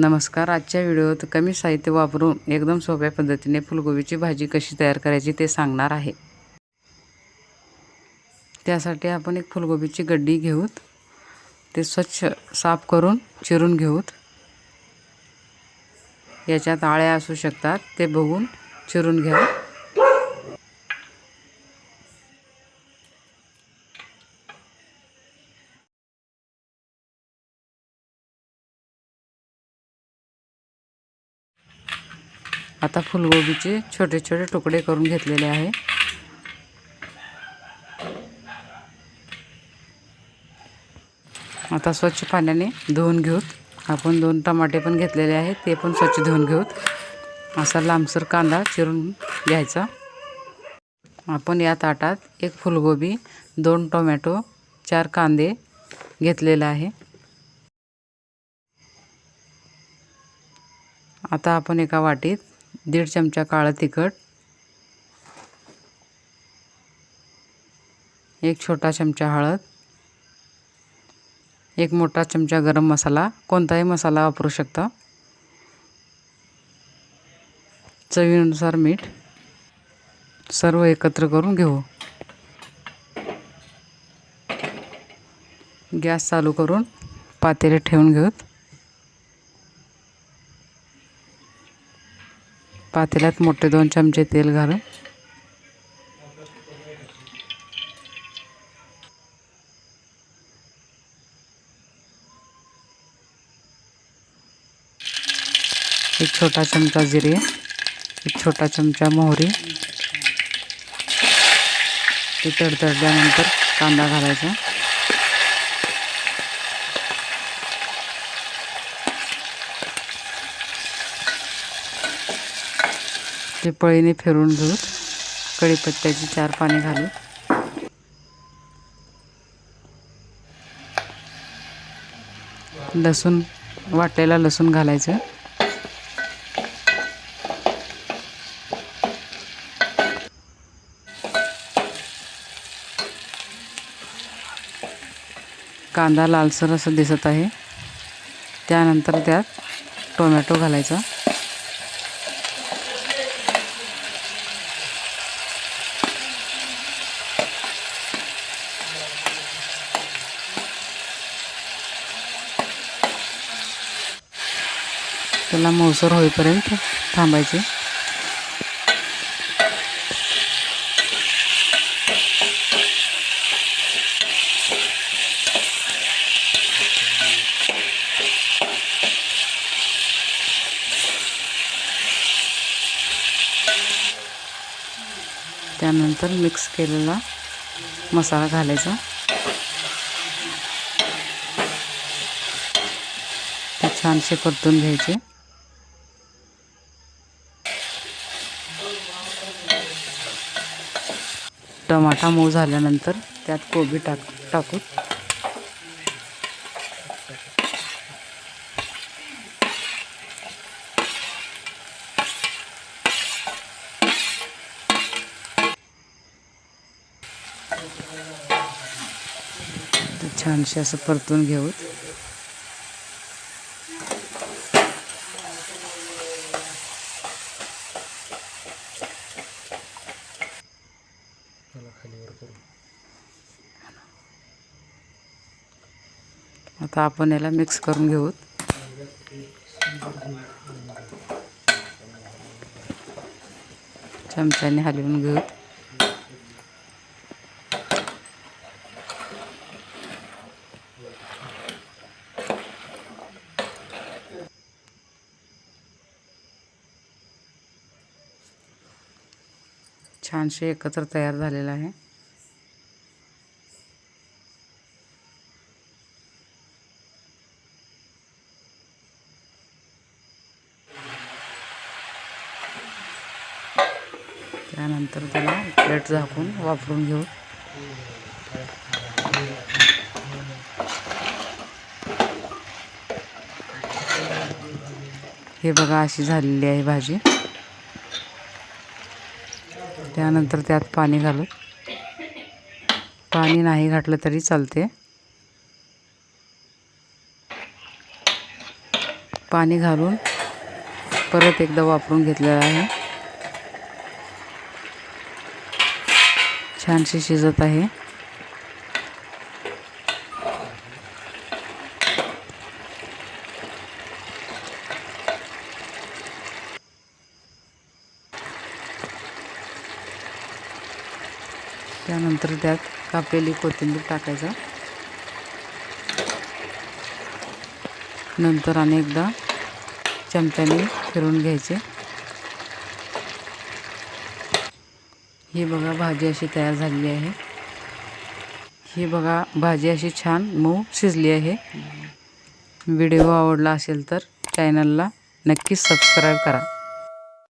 नमस्कार आजच्या व्हिडिओत कमी साहित्य वापरून एकदम सोप्या पद्धतीने फुलगोबीची भाजी कशी तयार करायची ते सांगणार आहे. त्यासाठी आपण एक फुलगोबीची गड्डी घेऊत ते स्वच्छ साफ करून चिरून घेऊत. याच्यात आळ्या असू शकतात ते बघून चिरून घ्या. आता फुलगोबीचे छोटे छोटे तुकडे करून घेतलेले आहे. आता स्वच्छ पाण्याने धुवून घेऊत. आपण दोन टमाटे पण घेतलेले आहेत ते पण स्वच्छ धुवून घेऊत. असा लांबसर कांदा चिरून घ्यायचा. आपण या ताटात एक फुलगोबी दोन टोमॅटो चार कांदे घेतलेला आहे. आता आपण एका वाटीत दीड चमचा काळं तिखट. एक छोटा चमचा हळद. एक मोठा चमचा गरम मसाला. कोणताही मसाला वापरू शकता. चवीनुसार मीठ सर्व एकत्र करून घेऊ. गॅस चालू करून पातेले ठेवून घेऊत. पातेल्यात मोठे दोन चमचे तेल घालून. एक छोटा चमचा जिरे एक छोटा चमचा मोहरी. ते तडतडल्यानंतर कांदा घालायचा. असे पळीने फिरून घेऊ. कढीपत्त्याची चार पाने घालू. लसूण वाटलेला लसूण घालायचं. कांदा लालसर असं दिसत आहे. त्यानंतर त्यात टोमॅटो घालायचा. त्याला मऊसर होईपर्यंत थांबायचे. त्यानंतर मिक्स केलेला मसाला घालायचा. ते छानसे परतून घ्यायचे. टमाटा मऊ झाल्यानंतर त्यात कोबी टाक टाकू. ते छानसे असं परतून घेऊ आता आपण याला मिक्स करून घेऊ चमच्याने हलवून घेऊ छानसे एकत्र तयार झालेलं आहे. त्यानंतर त्याला प्लेट झाकून वापरून घेऊ. हे बघा अशी झालेली आहे भाजी. त्यानंतर त्यात पाणी घालू. पाणी नाही घातलं तरी चालते. पाणी घालून परत एकदा वापरून घेतलेलं आहे. छानशी शिजत आहे. त्यानंतर त्यात कापलेली कोथिंबीर टाकायचं. नंतर अनेकदा चमच्याने फिरून घ्यायचे. ही बघा भाजी अशी तयार झालेली आहे. ही बघा भाजी अशी छान मऊ शिजली आहे. व्हिडिओ आवडला असेल तर चॅनलला नक्कीच सबस्क्राईब करा.